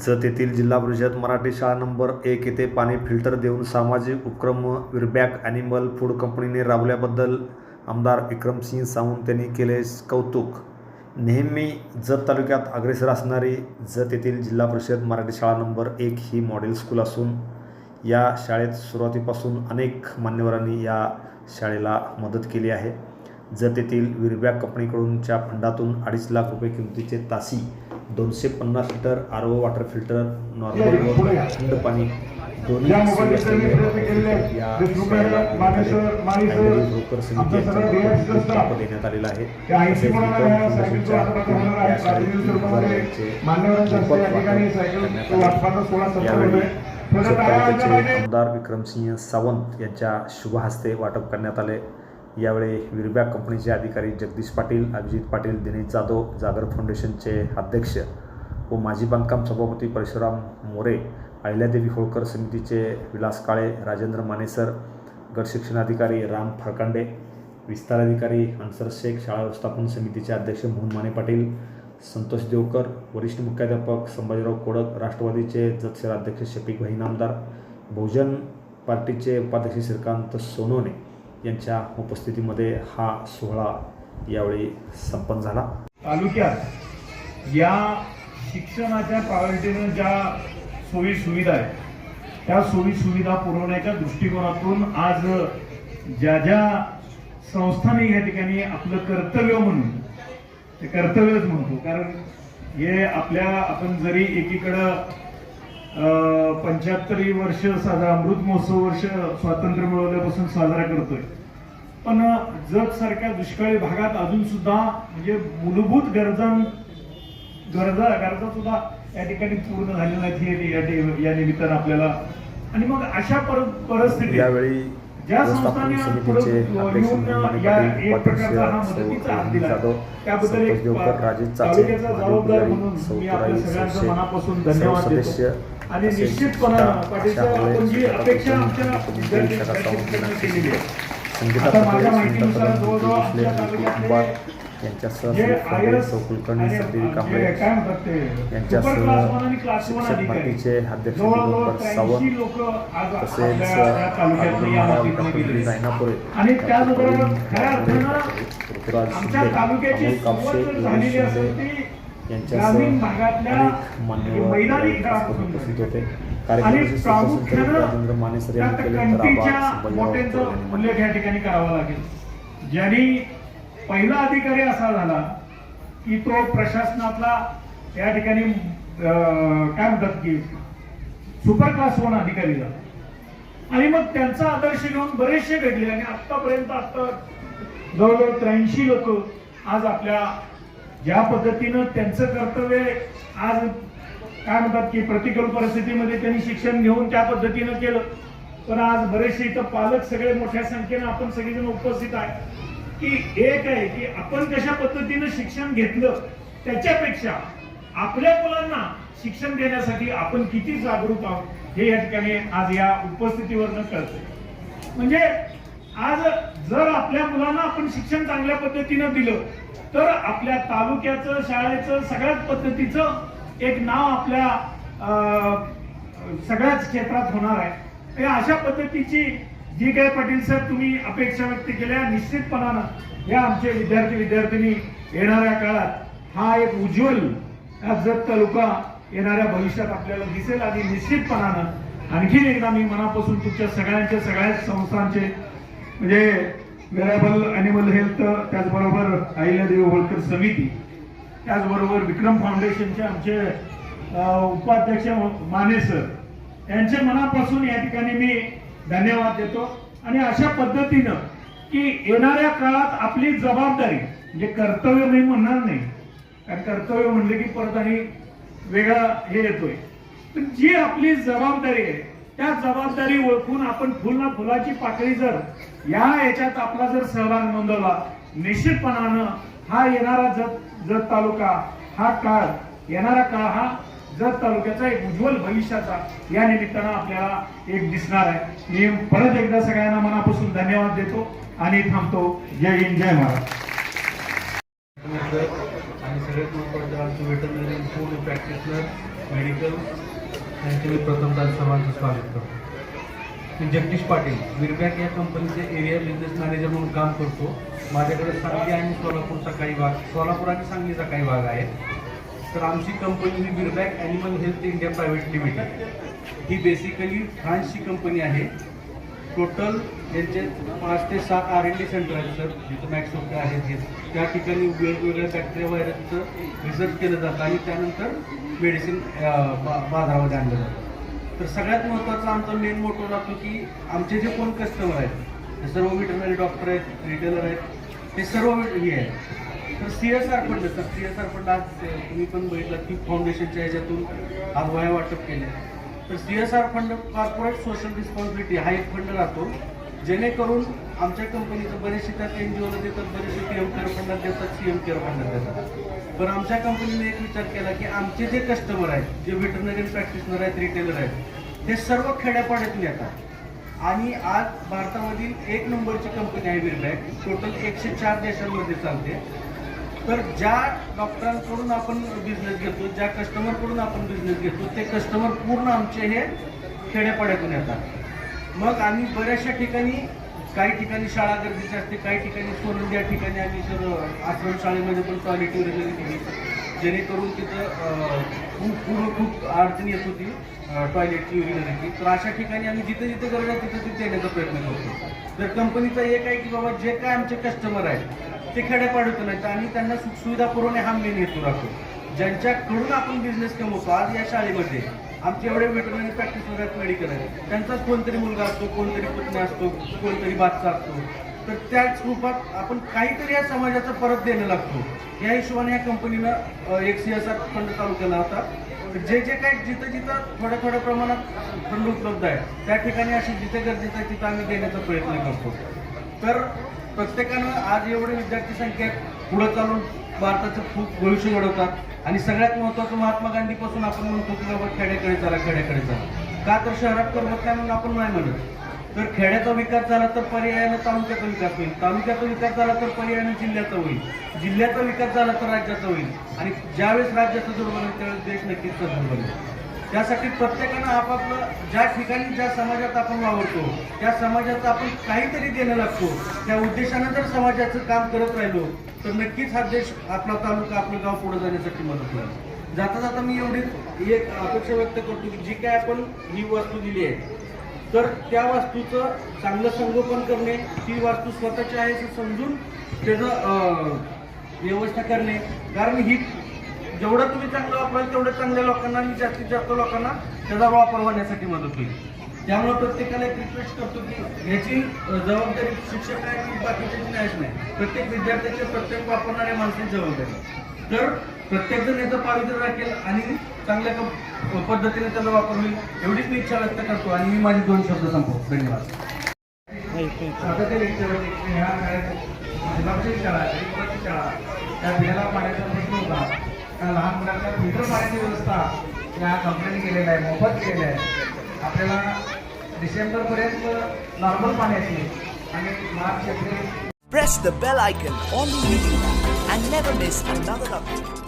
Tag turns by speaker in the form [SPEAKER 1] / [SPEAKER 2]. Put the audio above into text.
[SPEAKER 1] जत येथील जिल्हा परिषद मराठी शाळा नंबर एक येथे पाणी फिल्टर देऊन सामाजिक उपक्रम विरबॅक ॲनिमल फूड कंपनीने राबवल्याबद्दल आमदार विक्रमसिंह सावंत यांनी केले कौतुक. नेहमी जत तालुक्यात अग्रेसर असणारी जत येथील जिल्हा परिषद मराठी शाळा नंबर एक ही मॉडेल स्कूल असून या शाळेत सुरुवातीपासून अनेक मान्यवरांनी या शाळेला मदत केली आहे. जत येथील विरबॅक कंपनीकडूनच्या फंडातून अडीच लाख रुपये किमतीचे तासी दोनशे पन्नास litre R O water filter normal थंड पाणी दोन्ही सोयी असलेले. या ब्रोकर समिती. देण्यात आलेला आहे. तसेच यावेळी. आमदार विक्रमसिंह सावंत यांच्या शुभ हस्ते वाटप करण्यात आले यावेळी विरब्या कंपनीचे अधिकारी जगदीश पाटील अभिजित पाटील दिनेश जाधव जागर फाउंडेशनचे अध्यक्ष व माजी बांधकाम सभापती परशुराम मोरे अहिल्यादेवी होळकर समितीचे विलास काळे राजेंद्र मानेसर गट शिक्षणाधिकारी राम फरकांडे विस्तार अधिकारी अन्सर शेख शाळा व्यवस्थापन समितीचे अध्यक्ष मोहन माने पाटील संतोष देवकर वरिष्ठ मुख्याध्यापक संभाजीराव कोडक राष्ट्रवादीचे जत अध्यक्ष शफीक भाई नामदार बहुजन पार्टीचे उपाध्यक्ष श्रीकांत सोनोने यांच्या उपस्थितीमध्ये हा सोहळा यावेळी संपन्न झाला.
[SPEAKER 2] तालुक्यात या शिक्षणाच्या प्रायोरिटीनं ज्या सोयी सुविधा आहेत त्या सोयी सुविधा पुरवण्याच्या दृष्टिकोनातून आज ज्या ज्या संस्थांनी या ठिकाणी आपलं कर्तव्य म्हणून ते कर्तव्यच म्हणतो. कारण हे आपल्या आपण जरी एकीकडं पंच्याहत्तरी वर्ष साजरा अमृत महोत्सव वर्ष स्वातंत्र्य मिळवल्यापासून साजरा करतोय. पण जग सारख्या दुष्काळी भागात अजून सुद्धा म्हणजे मूलभूत गरजा गरजा गरजा सुद्धा या ठिकाणी पूर्ण झालेल्या नाहीत हे या निमित्तानं आपल्याला. आणि मग अशा पर परिस्थितीत
[SPEAKER 1] यावेळी
[SPEAKER 2] ज्या संस्थांनी या एक प्रकारचा हा मदतीचा हात दिला त्याबद्दल एक तालुक्याचा जबाबदार म्हणून मी आपल्या सगळ्यांचं मनापासून धन्यवाद देतो. आणि
[SPEAKER 1] तसेच
[SPEAKER 2] निश्चितपणानं
[SPEAKER 1] अशा
[SPEAKER 2] पाटील साहेब
[SPEAKER 1] वेळेस
[SPEAKER 2] आपण जी
[SPEAKER 1] स्वतः
[SPEAKER 2] अपेक्षा
[SPEAKER 1] प्रथम
[SPEAKER 2] आमच्या
[SPEAKER 1] मुख्यमंत्री
[SPEAKER 2] विद्यार्थी
[SPEAKER 1] शाखा सावंत
[SPEAKER 2] विद्यार्थ्यांकडनं
[SPEAKER 1] यांना
[SPEAKER 2] केलेली आहे.
[SPEAKER 1] संगीता
[SPEAKER 2] आता
[SPEAKER 1] पटोले
[SPEAKER 2] माझ्या
[SPEAKER 1] सुनीता
[SPEAKER 2] माहितीनुसार
[SPEAKER 1] कदम
[SPEAKER 2] जवळजवळ
[SPEAKER 1] भोसले
[SPEAKER 2] आमच्या
[SPEAKER 1] विपुल
[SPEAKER 2] तालुक्यातले
[SPEAKER 1] कुंभार यांच्यासह कुलकर्णी कांबळे शिक्षक भरतीचे अध्यक्ष दिगंबर सावंत तसेच डॉक्टर शिंदे, अमोल यांच्यासह अनेक मान्यवर उपस्थित होते. राजेंद्र यांनी केले तर
[SPEAKER 2] उल्लेख या ठिकाणी करावा लागेल. ज्यांनी पहिला अधिकारी असा झाला की तो प्रशासनातला या ठिकाणी काय म्हणतात की सुपर क्लास वन अधिकारी झाला आणि मग त्यांचा आदर्श घेऊन बरेचसे घडले आणि आतापर्यंत आता जवळजवळ त्र्याऐंशी लोक आज आपल्या ज्या पद्धतीनं त्यांचं कर्तव्य आज काय म्हणतात की प्रतिकूल परिस्थितीमध्ये त्यांनी शिक्षण घेऊन त्या पद्धतीनं केलं. पण आज बरेचसे इथं पालक सगळे मोठ्या संख्येनं आपण सगळेजण उपस्थित आहे. की एक आहे की आपण कशा पद्धतीनं शिक्षण घेतलं त्याच्यापेक्षा आपल्या मुलांना शिक्षण देण्यासाठी आपण किती जागरूक आहोत हे या ठिकाणी आज या उपस्थितीवरनं कळतंय. म्हणजे आज जर आपल्या मुलांना आपण शिक्षण चांगल्या पद्धतीनं दिलं तर आपल्या तालुक्याचं शाळेचं सगळ्याच पद्धतीचं एक नाव आपल्या अं, सगळ्याच क्षेत्रात होणार आहे. अशा पद्धतीची जी काय पाटील साहेब तुम्ही अपेक्षा व्यक्त केल्या निश्चितपणानं या आमचे विद्यार्थी विद्यार्थिनी येणाऱ्या काळात हा एक उज्ज्वल जत तालुका येणाऱ्या भविष्यात आपल्याला दिसेल आणि निश्चितपणानं आणखीन एकदा मी मनापासून तुमच्या सगळ्यांच्या सगळ्याच संस्थांचे म्हणजे वेरेबल अॅनिमल हेल्थ त्याचबरोबर अहिल्यादेवी होळकर समिती. त्याचबरोबर विक्रम फाउंडेशनचे आमचे उपाध्यक्ष माने सर. यांच्या मनापासून या ठिकाणी मी धन्यवाद देतो. आणि अशा पद्धतीनं की येणाऱ्या काळात आपली जबाबदारी म्हणजे कर्तव्य मी म्हणणार नाही कारण कर्तव्य म्हणलं की परत आणि वेगळा हे येतोय. पण जी आपली जबाबदारी आहे त्या जबाबदारी ओळखून आपण फुल ना फुलाची पाकळी जर या याच्यात आपला जर सहभाग नोंदवला निश्चितपणानं हा येणारा जत जत तालुका हा काळ येणारा काळ हा जत तालुक्याचा एक उज्ज्वल भविष्याचा या निमित्तानं आपल्याला एक दिसणार आहे. मी परत एकदा सगळ्यांना मनापासून धन्यवाद देतो आणि थांबतो. जय हिंद जय महाराज
[SPEAKER 3] आणि सगळ्यात महत्वाचं आमचे व्हेटनरी फूड प्रॅक्टिशनर मेडिकल यांचे मी प्रथमतः सर्वांचं स्वागत करतो. मी जगदीश पाटील विरबॅक या कंपनीचे एरिया बिझनेस मॅनेजर म्हणून काम करतो. माझ्याकडे सांगली आणि सोलापूरचा काही भाग सोलापूर आणि सांगलीचा काही भाग आहे. तर आमची कंपनी ही Virbac animal health India private limited. ही बेसिकली फ्रान्सची कंपनी आहे. टोटल त्यांचे पाच ते सात आर एन डी सेंटर आहेत सर. जिथं मॅक्सोफ्ट आहेत त्या ठिकाणी वेगवेगळ्या बॅक्टेरिया व्हायरसचं रिसर्च केलं जातं आणि त्यानंतर मेडिसिन बा बाजारामध्ये आणलं जातं. तर सगळ्यात महत्त्वाचा आमचा मेन मोटो लागतो की आमचे जे कोण कस्टमर आहेत ते सर्व वेटरनरी डॉक्टर आहेत रिटेलर आहेत ते सर्व हे आहेत. तर C S R fund sir C S R fund आज तुम्ही पण बघितलं की फाउंडेशनच्या ह्याच्यातून आज वया वाटप केले तर C S R fund corporate social responsibility हा एक फंड राहतो. जेणेकरून आमच्या कंपनीचं बरेचसे त्यात एन जी ओला देतात बरेचसे पी एम केअर फंडात देतात सी एम केअर फंडात देतात. पण आमच्या कंपनीने एक विचार केला की आमचे जे कस्टमर आहेत जे व्हेटरनरी प्रॅक्टिशनर आहेत रिटेलर आहेत हे सर्व खेड्यापाड्यातून येतात. आणि आज भारतामधील एक नंबरची कंपनी आहे विरबॅक टोटल एकशे चार देशांमध्ये चालते. तर ज्या डॉक्टरांकडून आपण बिझनेस घेतो ज्या कस्टमरकडून आपण बिझनेस घेतो ते कस्टमर पूर्ण आमचे हे खेड्यापाड्यातून येतात. मग आम्ही बऱ्याचशा ठिकाणी काही ठिकाणी शाळा गरजेची असते काही ठिकाणी सोडून या ठिकाणी आम्ही तर आश्रमशाळेमध्ये पण टॉयलेट वगैरे केली जेणेकरून तिथं खूप पूर्ण खूप अडचण येत होती टॉयलेटची युरिनरीची तर अशा ठिकाणी आम्ही जिथे जिथे गरज आहे तिथे तिथे येण्याचा प्रयत्न करतो. तर कंपनीचा एक आहे की बाबा जे काय आमचे कस्टमर आहेत ते खेड्यापाडतो नाही तर आणि त्यांना सुखसुविधा पुरवणे हा मेन हेतू राहतो ज्यांच्याकडून आपण बिझनेस कमवतो आज या शाळेमध्ये आमचे एवढे वेटरनरी प्रॅक्टिस आहेत मेडिकल आहेत त्यांचाच कोणतरी मुलगा असतो कोणतरी पुतण्या असतो कोणतरी बादचा असतो. तर त्याच रूपात आपण काहीतरी या समाजाचा परत देणं लागतो. या हिशोबाने या कंपनीनं एक सी एस आर फंड चालू केला होता. जे जे काही जिथं जिथं थोड्या थोड्या प्रमाणात फंड उपलब्ध आहे त्या ठिकाणी अशी जिथे गरजेचं आहे तिथं आम्ही देण्याचा प्रयत्न करतो. तर प्रत्येकानं आज एवढे विद्यार्थी संख्या पुढं चालून भारताचं खूप भविष्य घडवतात. आणि सगळ्यात महत्त्वाचं महात्मा गांधीपासून आपण म्हणतो की बाबा खेड्याकडे चला खेड्याकडे चला. का तर शहरात करमत नाही म्हणून आपण नाही म्हणत. तर खेड्याचा विकास झाला तर पर्यायानं तालुक्याचा विकास होईल. तालुक्याचा विकास झाला तर पर्यायानं जिल्ह्याचा होईल. जिल्ह्याचा विकास झाला तर राज्याचा होईल. आणि ज्यावेळेस राज्याचा जोड बनेल त्यावेळेस देश नक्कीच सदृढ बनेल त्यासाठी प्रत्येकानं आपापलं ज्या ठिकाणी ज्या समाजात आपण वावरतो त्या समाजाचं आपण काहीतरी देणं लागतो. त्या उद्देशानं जर समाजाचं काम करत राहिलो तर नक्कीच हा देश आपला तालुका आपलं गाव पुढे जाण्यासाठी मदत होईल. जाता जाता मी एवढी एक अपेक्षा व्यक्त करतो की जी काय आपण ही वस्तू दिली आहे तर त्या वास्तूचं चांगलं संगोपन करणे ती वास्तू स्वतःची आहे असं समजून त्याचं व्यवस्था करणे. कारण ही जेवढं तुम्ही चांगलं वापराल तेवढं चांगल्या लोकांना आणि जास्तीत जास्त लोकांना त्याचा वापर होण्यासाठी मदत होईल. त्यामुळे प्रत्येकाला एक रिक्वेस्ट करतो की याची जबाबदारी शिक्षक आहे की बाकीच्याची नाहीच नाही प्रत्येक विद्यार्थ्याचे प्रत्येक वापरणाऱ्या माणसाची जबाबदारी. तर प्रत्येक जण याचं पावित्र्य राखेल आणि चांगल्या पद्धतीने त्याचा वापर होईल एवढीच मी इच्छा व्यक्त करतो आणि मी माझे दोन शब्द संपवतो. धन्यवाद.
[SPEAKER 2] स्वतःच्या लेक्चरमध्ये ह्या शाळा आहे शाळा त्या बियाला पाण्याचा प्रश्न होता. त्या लहान मुलांच्या फिल्टर पाण्याची व्यवस्था या कंपनीने केलेलं आहे मोफत केलेलं आहे आपल्याला डिसेंबरपर्यंत नॉर्मल पाण्याची आणि March April
[SPEAKER 4] Press the bell icon on the YouTube and never miss another update.